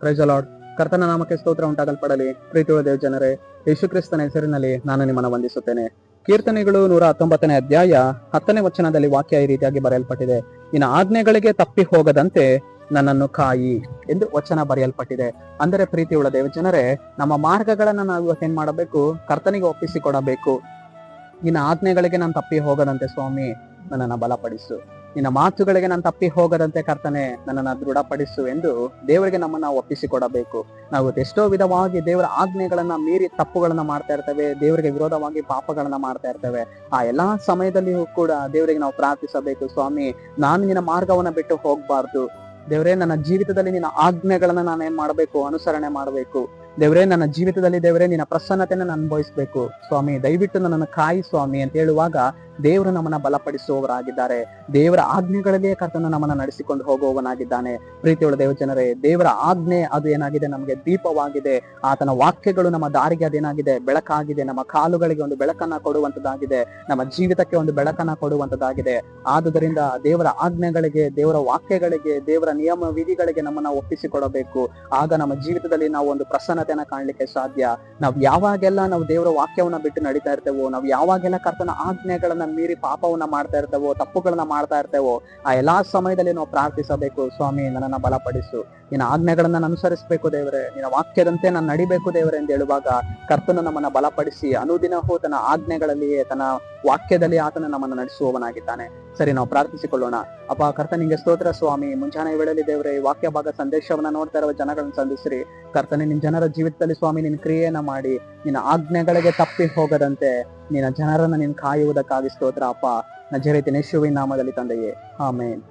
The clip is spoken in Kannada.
ಪ್ರೈಸ್ ಲಾರ್ಡ್ ಕರ್ತನ ನಾಮಕ್ಕೆ ಸ್ತೋತ್ರ ಉಂಟಾಗಲ್ಪಡಲಿ. ಪ್ರೀತಿಯ ದೇವ್ ಜನರೇ, ಯೇಸು ಕ್ರಿಸ್ತನ ಹೆಸರಿನಲ್ಲಿ ನಾನು ನಿಮ್ಮನ್ನು ವಂದಿಸುತ್ತೇನೆ. ಕೀರ್ತನೆಗಳು ನೂರ ಹತ್ತೊಂಬತ್ತನೇ ಅಧ್ಯಾಯ ಹತ್ತನೇ ವಚನದಲ್ಲಿ ವಾಕ್ಯ ಈ ರೀತಿಯಾಗಿ ಬರೆಯಲ್ಪಟ್ಟಿದೆ. ಇನ್ನು ಆಜ್ಞೆಗಳಿಗೆ ತಪ್ಪಿ ಹೋಗದಂತೆ ನನ್ನನ್ನು ಕಾಯಿ ಎಂದು ವಚನ ಬರೆಯಲ್ಪಟ್ಟಿದೆ. ಅಂದರೆ ಪ್ರೀತಿಯುಳ್ಳ ದೇವ ಜನರೇ, ನಮ್ಮ ಮಾರ್ಗಗಳನ್ನ ನಾವು ಇವತ್ತೇನ್ ಮಾಡಬೇಕು? ಕರ್ತನಿಗೆ ಒಪ್ಪಿಸಿಕೊಡಬೇಕು. ನಿನ್ನ ಆಜ್ಞೆಗಳಿಗೆ ನಾನು ತಪ್ಪಿ ಹೋಗದಂತೆ ಸ್ವಾಮಿ, ನನ್ನನ್ನು ಬಲಪಡಿಸು. ನಿನ್ನ ಮಾತುಗಳಿಗೆ ನಾನು ತಪ್ಪಿ ಹೋಗದಂತೆ ಕರ್ತನೆ, ನನ್ನನ್ನು ದೃಢಪಡಿಸು ಎಂದು ದೇವರಿಗೆ ನಮ್ಮನ್ನ ಒಪ್ಪಿಸಿಕೊಡಬೇಕು. ನಾವು ಎಷ್ಟೋ ವಿಧವಾಗಿ ದೇವರ ಆಜ್ಞೆಗಳನ್ನ ಮೀರಿ ತಪ್ಪುಗಳನ್ನ ಮಾಡ್ತಾ ಇರ್ತೇವೆ, ದೇವರಿಗೆ ವಿರೋಧವಾಗಿ ಪಾಪಗಳನ್ನ ಮಾಡ್ತಾ ಇರ್ತೇವೆ. ಆ ಎಲ್ಲಾ ಸಮಯದಲ್ಲಿಯೂ ಕೂಡ ದೇವರಿಗೆ ನಾವು ಪ್ರಾರ್ಥಿಸಬೇಕು, ಸ್ವಾಮಿ, ನಾನು ನಿನ್ನ ಮಾರ್ಗವನ್ನ ಬಿಟ್ಟು ಹೋಗ್ಬಾರ್ದು. ದೇವರೇ, ನನ್ನ ಜೀವಿತದಲ್ಲಿ ನಿನ್ನ ಆಜ್ಞೆಗಳನ್ನ ನಾನು ಏನ್ ಮಾಡಬೇಕು? ಅನುಸರಣೆ ಮಾಡಬೇಕು. ದೇವರೇ, ನನ್ನ ಜೀವಿತದಲ್ಲಿ ದೇವರೇ, ನಿನ್ನ ಪ್ರಸನ್ನತೆಯನ್ನು ಅನುಭವಿಸಬೇಕು. ಸ್ವಾಮಿ, ದಯವಿಟ್ಟು ನನ್ನನ್ನು ಕಾಯಿ ಸ್ವಾಮಿ ಅಂತ ಹೇಳುವಾಗ ದೇವರು ನಮ್ಮನ್ನ ಬಲಪಡಿಸುವವರಾಗಿದ್ದಾರೆ. ದೇವರ ಆಜ್ಞೆಗಳಲ್ಲಿ ಕರ್ತನ ನಮ್ಮನ್ನ ನಡೆಸಿಕೊಂಡು ಹೋಗುವವನಾಗಿದ್ದಾನೆ. ಪ್ರೀತಿಯೊಳ ದೇವ ಜನರೇ ದೇವರ ಆಜ್ಞೆ ಅದು ಏನಾಗಿದೆ? ನಮಗೆ ದೀಪವಾಗಿದೆ. ಆತನ ವಾಕ್ಯಗಳು ನಮ್ಮ ದಾರಿಗೆ ಅದೇನಾಗಿದೆ? ಬೆಳಕಾಗಿದೆ. ನಮ್ಮ ಕಾಲುಗಳಿಗೆ ಒಂದು ಬೆಳಕನ್ನ ಕೊಡುವಂತದ್ದಾಗಿದೆ. ನಮ್ಮ ಜೀವಿತಕ್ಕೆ ಒಂದು ಬೆಳಕನ್ನ ಕೊಡುವಂತದ್ದಾಗಿದೆ. ಆದುದರಿಂದ ದೇವರ ಆಜ್ಞೆಗಳಿಗೆ, ದೇವರ ವಾಕ್ಯಗಳಿಗೆ, ದೇವರ ನಿಯಮ ವಿಧಿಗಳಿಗೆ ನಮ್ಮನ್ನ ಒಪ್ಪಿಸಿಕೊಡಬೇಕು. ಆಗ ನಮ್ಮ ಜೀವಿತದಲ್ಲಿ ನಾವು ಒಂದು ಪ್ರಸನ್ನತೆಯನ್ನ ಕಾಣಲಿಕ್ಕೆ ಸಾಧ್ಯ. ನಾವು ಯಾವಾಗೆಲ್ಲ ನಾವು ದೇವರ ವಾಕ್ಯವನ್ನ ಬಿಟ್ಟು ನಡೀತಾ ಇರ್ತೇವೋ, ನಾವು ಯಾವಾಗೆಲ್ಲ ಕರ್ತನ ಆಜ್ಞೆಗಳನ್ನ ಮೀರಿ ಪಾಪವನ್ನ ಮಾಡ್ತಾ ಇರ್ತೇವೋ, ತಪ್ಪುಗಳನ್ನ ಮಾಡ್ತಾ ಇರ್ತೇವೋ, ಆ ಎಲ್ಲಾ ಸಮಯದಲ್ಲಿ ನಾವು ಪ್ರಾರ್ಥಿಸಬೇಕು. ಸ್ವಾಮಿ, ನನ್ನನ್ನ ಬಲಪಡಿಸು. ನಿನ್ನ ಆಜ್ಞೆಗಳನ್ನ ನಾನು ಅನುಸರಿಸಬೇಕು ದೇವರೇ. ನಿನ್ನ ವಾಕ್ಯದಂತೆ ನಾನು ನಡಿಬೇಕು ದೇವರೇ ಎಂದು ಹೇಳುವಾಗ ಕರ್ತನ ನಮ್ಮನ್ನ ಬಲಪಡಿಸಿ ಅನುದಿನವೂ ತನ್ನ ಆಜ್ಞೆಗಳಲ್ಲಿಯೇ ತನ್ನ ವಾಕ್ಯದಲ್ಲಿ ಆತನ ನಮ್ಮನ್ನ ನಡೆಸುವವನಾಗಿದ್ದಾನೆ. ಸರಿ, ನಾವು ಪ್ರಾರ್ಥಿಸಿಕೊಳ್ಳೋಣ. ಅಪ್ಪ ಕರ್ತನಿಗೆ ಸ್ತೋತ್ರ, ಸ್ವಾಮಿ. ಮುಂಜಾನೆ ವೇಳೆಯಲ್ಲಿ ದೇವರೇ ವಾಕ್ಯ ಭಾಗ ಸಂದೇಶವನ್ನ ನೋಡ್ತಾ ಇರುವ ಜನಗಳನ್ನ ಸಂಧಿಸ್ರಿ. ಕರ್ತನೆ ನಿನ್ ಜನರ ಜೀವಿತದಲ್ಲಿ ಸ್ವಾಮಿ ನಿನ್ ಕ್ರಿಯೆಯನ್ನ ಮಾಡಿ, ನಿನ್ನ ಆಜ್ಞೆಗಳಿಗೆ ತಪ್ಪಿ ಹೋಗದಂತೆ ನಿನ್ನ ಜನರನ್ನ ನಿನ್ ಕಾಯುವುದಕ್ಕಾಗಿ ಸ್ತೋತ್ರ, ಅಪ್ಪ. ನಜರೇತಿನ ಯೇಸುವಿನ ನಾಮದಲ್ಲಿ ತಂದೆಯೇ. ಆಮೇನ್.